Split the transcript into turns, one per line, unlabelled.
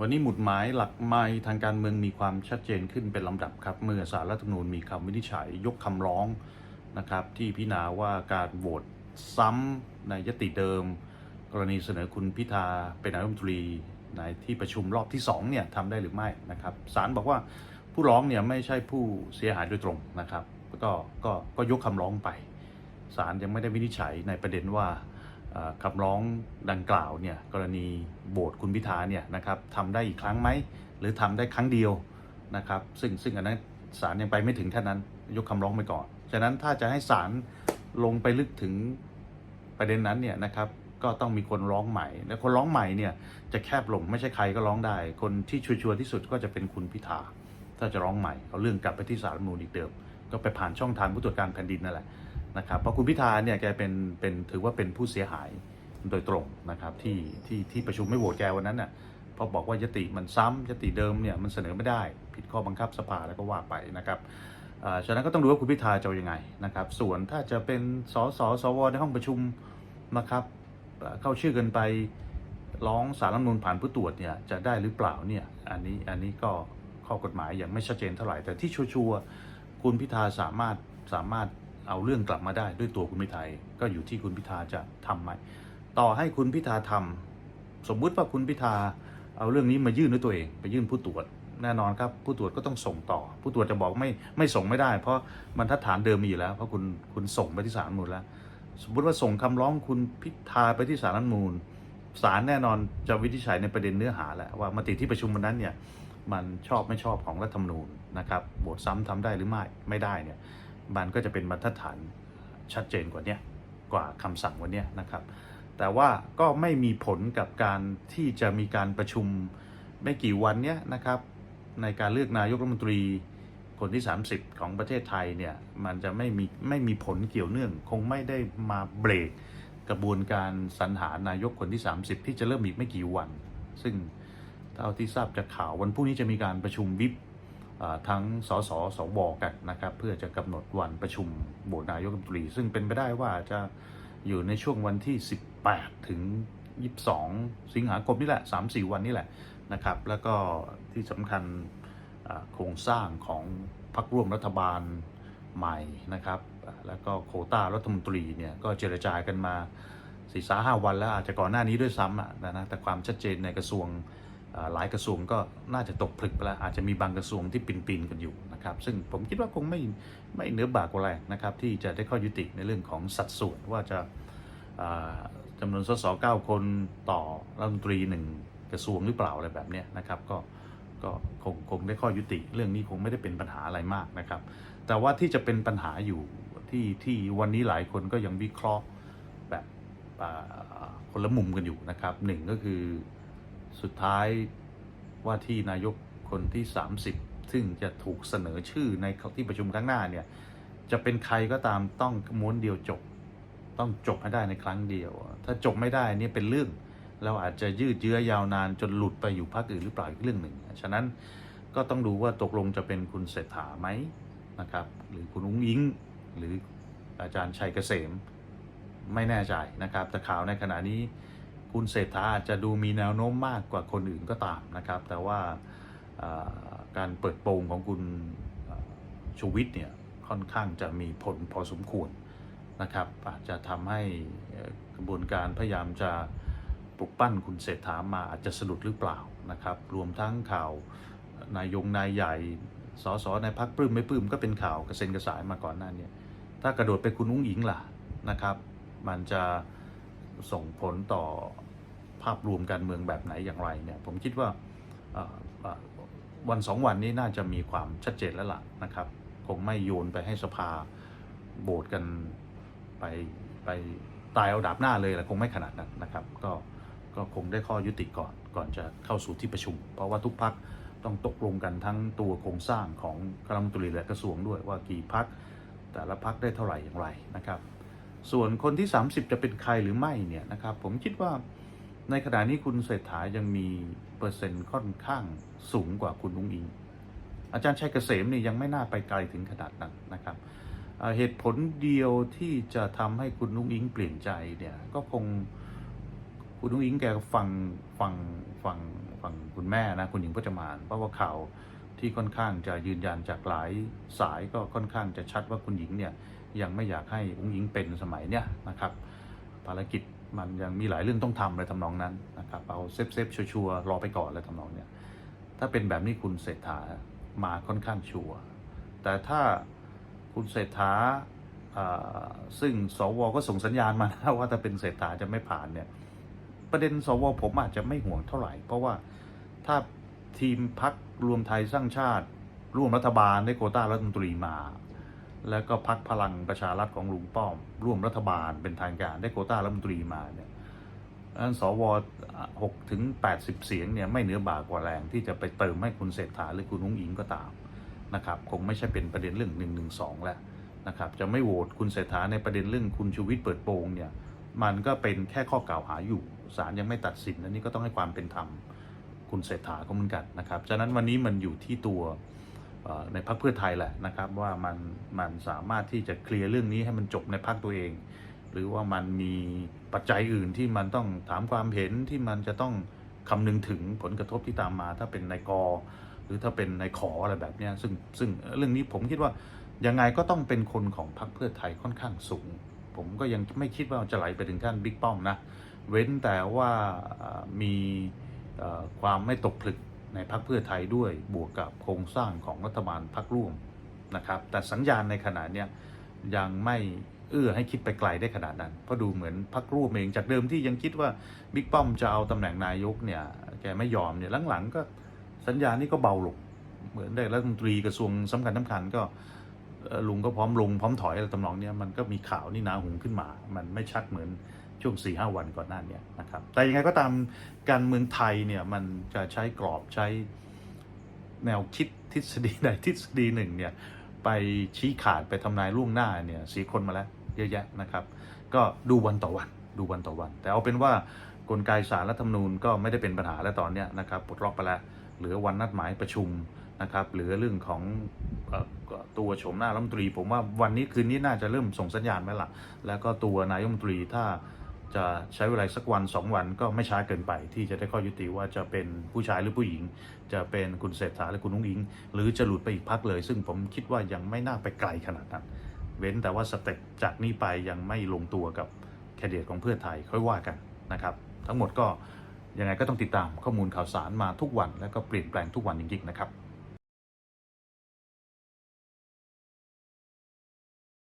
วันนี้หมุดหมายหลักไม้ทางการเมืองมีความชัดเจนขึ้นเป็นลำดับครับ เมื่อสารรัฐธรรมนูญมีคำวินิจฉัยยกคำร้องนะครับที่พิจารณาว่าการโหวตซ้ำในยติเดิม กรณีเสนอคุณพิธาเป็นนายกรัฐมนตรีในที่ประชุมรอบที่2เนี่ยทำได้หรือไม่นะครับศาลบอกว่าผู้ร้องเนี่ยไม่ใช่ผู้เสียหายโดยตรงนะครับก็ก็ก็ยกคำร้องไปศาลยังไม่ได้วินิจฉัยในประเด็นว่า คำร้องดังกล่าวเนี่ยกรณีโบสคุณพิธาเนี่ยนะครับทำได้อีกครั้งไหม หรือทำได้ครั้งเดียวนะครับซึ่งซึ่งอันนั้นศาลยังไปไม่ถึงแค่นั้นยกคำร้องไปก่อน ฉะนั้นถ้าจะให้ศาลลงไปลึกถึงประเด็นนั้นเนี่ยนะครับก็ต้องมีคนร้องใหม่ และคนร้องใหม่เนี่ยจะแคบลงไม่ใช่ใครก็ร้องได้ คนที่ชัวร์ที่สุดก็จะเป็นคุณพิธาถ้าจะร้องใหม่เอาเรื่องกลับไปที่ศาลรัฐมนูญอีกเดิม ก็ไปผ่านช่องทางผู้ตรวจการแผ่นดินนั่นแหละ นะครับเพราะคุณพิธาเนี่ยแกเป็นเป็นถือว่าเป็นผู้เสียหายโดยตรงนะครับที่ที่ที่ประชุมไม่โหวตแกวันนั้นน่ะเพราะบอกว่ายติมันซ้ำยติเดิมเนี่ยมันเสนอไม่ได้ ผิดข้อบังคับสภาแล้วก็ว่าไปนะครับฉะนั้นก็ต้องดูว่าคุณพิธาจะยังไงนะครับส่วนถ้าจะเป็นสสสวในห้องประชุมนะครับเข้าชื่อกันไปร้องสารรัฐมนูญผ่านผู้ตรวจเนี่ยจะได้หรือเปล่าเนี่ยอันนี้อันนี้ก็ข้อกฎหมายยังไม่ชัดเจนเท่าไหร่ แต่ที่ชัวร์คุณพิธาสามารถสามารถ เอาเรื่องกลับมาได้ด้วยตัวคุณพิธาก็อยู่ที่คุณพิธาจะทำไหมต่อให้คุณพิธาทำสมมุติว่าคุณพิธาเอาเรื่องนี้มายื่นด้วยตัวเอง ไปยื่นผู้ตรวจแน่นอนครับ ผู้ตรวจก็ต้องส่งต่อ ผู้ตรวจจะบอกไม่ไม่ส่งไม่ได้ เพราะบรรทัดฐานเดิมมีอยู่แล้ว เพราะคุณคุณส่งไปที่ศาลรัฐธรรมนูลแล้ว สมมติว่าส่งคำร้องคุณพิธาไปที่ศาลรัฐมูลศาลแน่นอนจะวินิจฉัยในประเด็นเนื้อหาแหละว่ามติที่ประชุมวันนั้นเนี่ยมันชอบไม่ชอบของรัฐธรรมนูญนะครับโหวตซ้ำทำได้หรือไม่ไม่ได้เนี่ย มันก็จะเป็นบรรทัดฐานชัดเจนกว่านี้กว่าคำสั่งวันนี้นะครับ แต่ว่าก็ไม่มีผลกับการที่จะมีการประชุมไม่กี่วันเนี้ยนะครับ ในการเลือกนายกรัฐมนตรีคนที่ 30 ของประเทศไทยเนี่ยมันจะไม่มีไม่มีผลเกี่ยวเนื่อง คงไม่ได้มาเบรกกระบวนการสรรหานายกคนที่ 30 ที่จะเริ่มอีกไม่กี่วัน ซึ่งเท่าที่ทราบจากข่าววันพรุ่งนี้จะมีการประชุมวิป ทั้งสสสวกันนะครับ เพื่อจะกำหนดวันประชุมโหวตนายกรัฐมนตรี ซึ่งเป็นไปได้ว่าจะอยู่ในช่วงวันที่ 18 ถึง 22 สิงหาคมนี่แหละ 3-4 วันนี่แหละนะครับ แล้วก็ที่สำคัญโครงสร้างของพรรคร่วมรัฐบาลใหม่นะครับ แล้วก็โคต้ารัฐมนตรีเนี่ยก็เจรจากันมาสี่สาห้าวันแล้วอาจจะก่อนหน้านี้ด้วยซ้ำอะนะนะแต่ความชัดเจนในกระทรวง หลายกระทรวงก็น่าจะตกผลึกไปแล้วอาจจะมีบางกระทรวงที่ปินๆกันอยู่นะครับซึ่งผมคิดว่าคงไม่ไม่เนือบากกว่าแรงนะครับที่จะได้ข้อยุติในเรื่องของสัดส่วนว่าจะาจำนวนสสเก้าคนต่อรัฐมนตรีหนึ่งกระทรวงหรือเปล่าอะไรแบบนี้นะครับก็ก็คงคงได้ข้อยุติเรื่องนี้คงไม่ได้เป็นปัญหาอะไรมากนะครับ แต่ว่าที่จะเป็นปัญหาอยู่ที่ที่วันนี้หลายคนก็ยังวิเคราะห์แบบคนละมุมกันอยู่นะครับหนึ่งก็คือ สุดท้ายว่าที่นายกคนที่ 30 ซึ่งจะถูกเสนอชื่อในที่ประชุมครั้งหน้าเนี่ย จะเป็นใครก็ตามต้องม้วนเดียวจบ ต้องจบให้ได้ในครั้งเดียว ถ้าจบไม่ได้นี่เป็นเรื่องเราอาจจะยืดเยื้อยาวนานจนหลุดไปอยู่พรรคอื่นหรือเปล่าอีกเรื่องหนึ่ง ฉะนั้นก็ต้องดูว่าตกลงจะเป็นคุณเศรษฐาไหมนะครับ หรือคุณอุ้งอิง หรืออาจารย์ชัยเกษม ไม่แน่ใจนะครับ แต่ข่าวในขณะนี้ คุณเศรษฐาอาจจะดูมีแนวโน้มมากกว่าคนอื่นก็ตามนะครับ แต่ว่าการเปิดโปงของคุณชูวิทย์เนี่ยค่อนข้างจะมีผลพอสมควรนะครับ อาจจะทำให้กระบวนการพยายามจะปลุกปั้นคุณเศรษฐามาอาจจะสะดุดหรือเปล่านะครับ รวมทั้งข่าวนายยงนายใหญ่สสในพักปลื้มไม่ปลื้มก็เป็นข่าวกระเซ็นกระสายมาก่อนหน้านี้ถ้ากระโดดไปคุณอุ้งอิงล่ะนะครับ มันจะ ส่งผลต่อภาพรวมการเมืองแบบไหนอย่างไรเนี่ยผมคิดว่าวันสองวันนี้น่าจะมีความชัดเจนแล้วล่ะนะครับ คงไม่โยนไปให้สภาโบสกันไปไปตายเอาดาบหน้าเลยแหละคงไม่ขนาดนั้นนะครับ ก็ก็คงได้ข้อยุติก่อนก่อนจะเข้าสู่ที่ประชุม เพราะว่าทุกพักต้องตกลงกันทั้งตัวโครงสร้างของคณะรัฐมนตรีและกระทรวงด้วยว่ากี่พักแต่ละพักได้เท่าไหร่อย่างไรนะครับ ส่วนคนที่ 30 จะเป็นใครหรือไม่เนี่ยนะครับผมคิดว่าในขณะนี้คุณเศรษฐายังมีเปอร์เซ็นต์ค่อนข้างสูงกว่าคุณนุ้งอิง อาจารย์ชัยเกษมเนี่ยยังไม่น่าไปไกลถึงขนาดนั้นนะครับเหตุผลเดียวที่จะทำให้คุณนุ้งอิงเปลี่ยนใจเนี่ยก็คงคุณนุ้งอิงแกฟังฟังฟังฟังคุณแม่นะคุณหญิงพจมานเพราะว่าข่าวที่ค่อนข้างจะยืนยันจากหลายสายก็ค่อนข้างจะชัดว่าคุณหญิงเนี่ย ยังไม่อยากให้อุ้งอิงเป็นสมัยเนี่ยนะครับ ภารกิจมันยังมีหลายเรื่องต้องทำอะไรทำนองนั้นนะครับเอาเซฟเซฟชัวร์รอไปก่อนอะไรทำนองเนี้ยถ้าเป็นแบบนี้คุณเศรษฐามาค่อนข้างชัวร์แต่ถ้าคุณเศรษฐาอ่าซึ่งสวก็ส่งสัญญาณมานะว่าถ้าเป็นเศรษฐาจะไม่ผ่านเนี่ยประเด็นสวผมอาจจะไม่ห่วงเท่าไหร่ เพราะว่าถ้าทีมพักรวมไทยสร้างชาติ ร่วมรัฐบาลได้โคต้ารัฐมนตรีมา แล้วก็พักพลังประชารัฐของลุงป้อม ร่วมรัฐบาลเป็นทางการได้โควต้ารัฐมนตรีมาเนี่ยอันสวหกถึงแปดสิบเสียงเนี่ยไม่เหนือบ่ากว่าแรงที่จะไปเติมให้คุณเศรษฐาหรือคุณนุ้งอิงก็ตามนะครับคงไม่ใช่เป็นประเด็นเรื่องหนึ่งหนึ่งสองแล้วนะครับจะไม่โหวตคุณเศรษฐาในประเด็นเรื่องคุณชูวิทย์เปิดโปงเนี่ยมันก็เป็นแค่ข้อกล่าวหาอยู่ศาลยังไม่ตัดสินอันนี้ก็ต้องให้ความเป็นธรรมคุณเศรษฐาก็เหมือนกันนะครับฉะนั้นวันนี้มันอยู่ที่ตัว ในพรรคเพื่อไทยแหละนะครับว่ามันมันสามารถที่จะเคลียร์เรื่องนี้ให้มันจบในพรรคตัวเอง หรือว่ามันมีปัจจัยอื่นที่มันต้องถามความเห็นที่มันจะต้องคำนึงถึงผลกระทบที่ตามมา ถ้าเป็นในกอ หรือถ้าเป็นในขออะไรแบบนี้ซึ่งซึ่งเรื่องนี้ผมคิดว่ายังไงก็ต้องเป็นคนของพรรคเพื่อไทยค่อนข้างสูง ผมก็ยังไม่คิดว่าจะไหลไปถึงขั้นบิ๊กป้อมนะ เว้นแต่ว่ามีความไม่ตกผลึก ในพรรคเพื่อไทยด้วยบวกกับโครงสร้างของรัฐบาลพรรคร่วมนะครับ แต่สัญญาณในขณะเนี้ยยังไม่เอื้อให้คิดไปไกลได้ขนาดนั้น เพราะดูเหมือนพรรคร่วมเองจากเดิมที่ยังคิดว่าบิ๊กป้อมจะเอาตำแหน่งนายกเนี่ยแกไม่ยอมเนี่ยหลังๆก็สัญญาณนี้ก็เบาลงเหมือนได้รัฐมนตรีกระทรวงสำคัญสำคัญก็ลุงก็พร้อมลงพร้อมถอยอะไรตำนองเนี้ยมันก็มีข่าวนี่นาหุงขึ้นมา มันไม่ชัดเหมือน ช่วง4ีหวันก่อนหน้านี้นะครับ แต่ยังไงก็ตามการเมืองไทยเนี่ยมันจะใช้กรอบใช้แนวคิดทฤษฎีใดทฤษฎีหนึ่งเนี่ยไปชี้ขาดไปทำนายล่วงหน้าเนี่ยสีคนมาแล้วเยอะแยะนะครับ ก็ดูวันต่อวันดูวันต่อวัน แต่เอาเป็นว่ากลไกสารรัฐธรรมนูญก็ไม่ได้เป็นปัญหาแล้วตอนนี้นะครับปลดล็อกไปแล้วเหลือวันนัดหมายประชุมนะครับเหลือเรื่องของตัวโฉมหน้ารัฐมนตรี ผมว่าวันนี้คืนนี้น่าจะเริ่มส่งสัญญาณไหมล่ะ แล้วก็ตัวนายรัฐมนตรีถ้า จะใช้เวลาสักวันสองวันก็ไม่ช้าเกินไป ที่จะได้ข้อยุติว่าจะเป็นผู้ชายหรือผู้หญิง จะเป็นคุณเศรษฐาหรือคุณนุ้งอิง หรือจะหลุดไปอีกพักเลย ซึ่งผมคิดว่ายังไม่น่าไปไกลขนาดนั้น เว้นแต่ว่าสเต็ปจากนี้ไปยังไม่ลงตัวกับแคนดิเดตของเพื่อไทยค่อยว่ากันนะครับทั้งหมดก็ยังไงก็ต้องติดตามข้อมูลข่าวสารมาทุกวันแล้วก็เปลี่ยนแปลงทุกวันจริงๆนะครับ